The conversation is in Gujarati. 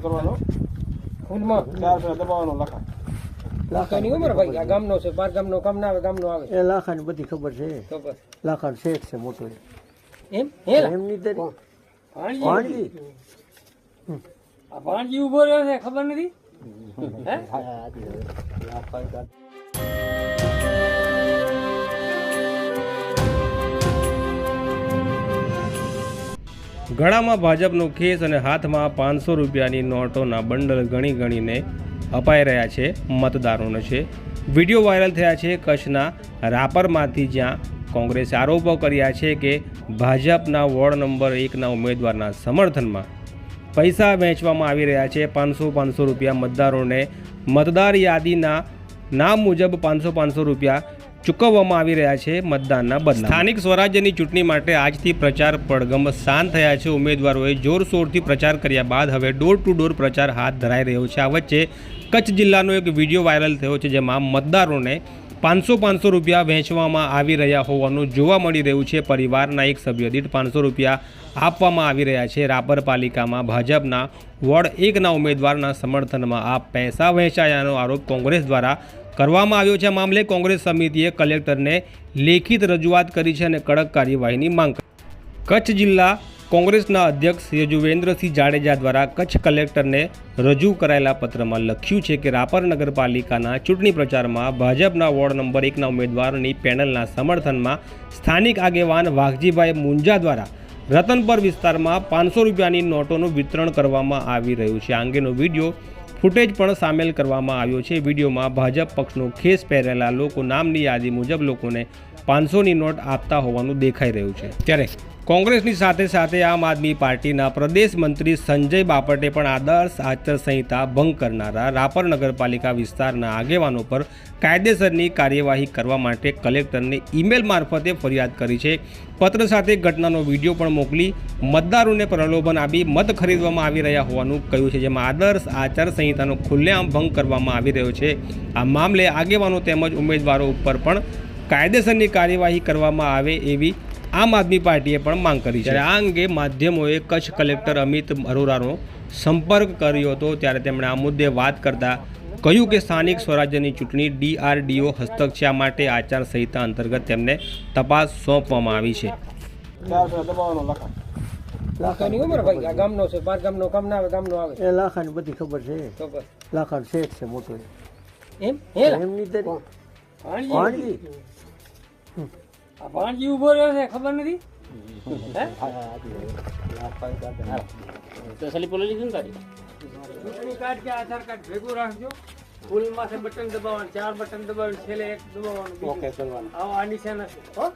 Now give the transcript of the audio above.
કરવાનો ફૂલમાં ચાર ફેરા દબાવવાનો લખા લાખાની ઉંમર ભાઈ આ ગામનો છે બાર ગામનો કામ ના આવે ગામનો આવે એ લાખાની બધી ખબર છે બસ શેઠ છે મોટો એમ હેલા એમની તરી ભાણજી ભાણજી આ ભાણજી ઊભો રહ્યો છે ખબર નથી હે ગળામાં ભાજપનો ખેસ અને હાથમાં પાંચસો રૂપિયાની નોટોના બંડલ ગણી ગણીને અપાઈ રહ્યા છે મતદારોને છે. વીડિયો વાયરલ થયા છે કચ્છના રાપરમાંથી જ્યાં કોંગ્રેસે આરોપો કર્યા છે કે ભાજપના વોર્ડ નંબર એકના ઉમેદવારના સમર્થનમાં પૈસા વહેંચવામાં આવી રહ્યા છે. પાંચસો પાંચસો રૂપિયા મતદારોને મતદાર યાદીના નામ મુજબ પાંચસો પાંચસો રૂપિયા ચૂકવવામાં આવી રહ્યા છે મતદાનના બદલા સ્થાનિક સ્વરાજ્યની ચૂંટણી માટે આજથી પ્રચાર પડગમ શાંત થયા છે. ઉમેદવારોએ જોરશોરથી પ્રચાર કર્યા બાદ હવે ડોર ટુ ડોર પ્રચાર હાથ ધરાઈ રહ્યો છે. આ વચ્ચે કચ્છ જિલ્લાનો એક વીડિયો વાયરલ થયો છે જેમાં મતદારોને પાંચસો પાંચસો રૂપિયા વહેંચવામાં આવી રહ્યા હોવાનું જોવા મળી રહ્યું છે. પરિવારના એક સભ્ય દીઠ પાંચસો રૂપિયા આપવામાં આવી રહ્યા છે. રાપર પાલિકામાં ભાજપના વોર્ડ એકના ઉમેદવારના સમર્થનમાં આ પૈસા વહેંચાયાનો આરોપ કોંગ્રેસ દ્વારા કરવામાં આવ્યો છે મામલે કોંગ્રેસ સમિતિએ કલેક્ટરને લેખિત રજૂઆત કરી છે અને કડક કાર્યવાહીની માંગ કચ્છ જિલ્લા કોંગ્રેસના અધ્યક્ષ યજુવેન્દ્રસિંહ જાડેજા દ્વારા કચ્છ કલેક્ટરને રજૂ કરાયેલા પત્રમાં લખ્યું છે કે રાપર નગરપાલિકાના ચૂંટણી પ્રચારમાં ભાજપના વોર્ડ નંબર એકના ઉમેદવારની પેનલના સમર્થનમાં સ્થાનિક આગેવાન વાઘજીભાઈ મુંજા દ્વારા રતનપર વિસ્તારમાં પાંચસો રૂપિયાની નોટોનું વિતરણ કરવામાં આવી રહ્યું છે. આ અંગેનો વીડિયો ફૂટેજ પણ સામેલ કરવામાં આવ્યો છે. વિડીયોમાં ભાજપ પક્ષનો ખેસ પહેરેલા લોકો નામની યાદી મુજબ લોકોને પાંચસોની નોટ આપતા હોવાનું દેખાઈ રહ્યું છે. ત્યારે કોંગ્રેસની સાથે સાથે આમ આદમી પાર્ટીના પ્રદેશ મંત્રી સંજય બાપટે પણ આદર્શ આચાર સંહિતા ભંગ કરનારા રાપર નગરપાલિકા વિસ્તારના આગેવાનો પર કાયદેસરની કાર્યવાહી કરવા માટે કલેક્ટરને ઈમેલ મારફતે ફરિયાદ કરી છે. પત્ર સાથે ઘટનાનો વીડિયો પણ મોકલી મતદારોને પ્રલોભન આપી મત ખરીદવામાં આવી રહ્યા હોવાનું કહ્યું છે, જેમાં આદર્શ આચારસંહિતાનો ખુલ્લેઆમ ભંગ કરવામાં આવી રહ્યો છે. આ મામલે આગેવાનો તેમજ ઉમેદવારો ઉપર પણ કાયદેસરની કાર્યવાહી કરવામાં આવે એવી આમ આદમી પાર્ટીએ પણ માંગ કરી છે. આ અંગે માધ્યમોએ કચ્છ કલેક્ટર અમિત અરોરાનો સંપર્ક કર્યો હતો. ત્યારે તેમણે આ મુદ્દે વાત કરતા કહ્યું કે સ્થાનિક સ્વરાજ્યની ચૂંટણી ડીઆરડીઓ હસ્તક છે. આ માટે આચાર સંહિતા અંતર્ગત તેમને તપાસ સોંપવામાં આવી છે. લાખાની ઉંમર ભાઈ આ ગામનો છે બાર ગામનો કામ ના આવે ગામનો આવે. એ લાખાની બધી ખબર છે. તો શેઠ છે મોટો. એમ? એમની તરી ભાણજી ભાણજી. આ ભાણજી ઊભો રહ્યો છે ખબર નથી? હે? ચૂંટણી કાર્ડ કે આધાર કાર્ડ ભેગું રાખજો. ફૂલ માથે બટન દબાવવાનું ચાર બટન દબાવવાનું છેલ્લે એક દબાવવાનું ઓકે કરવાનું આવો આ નિશાન હશે. હો?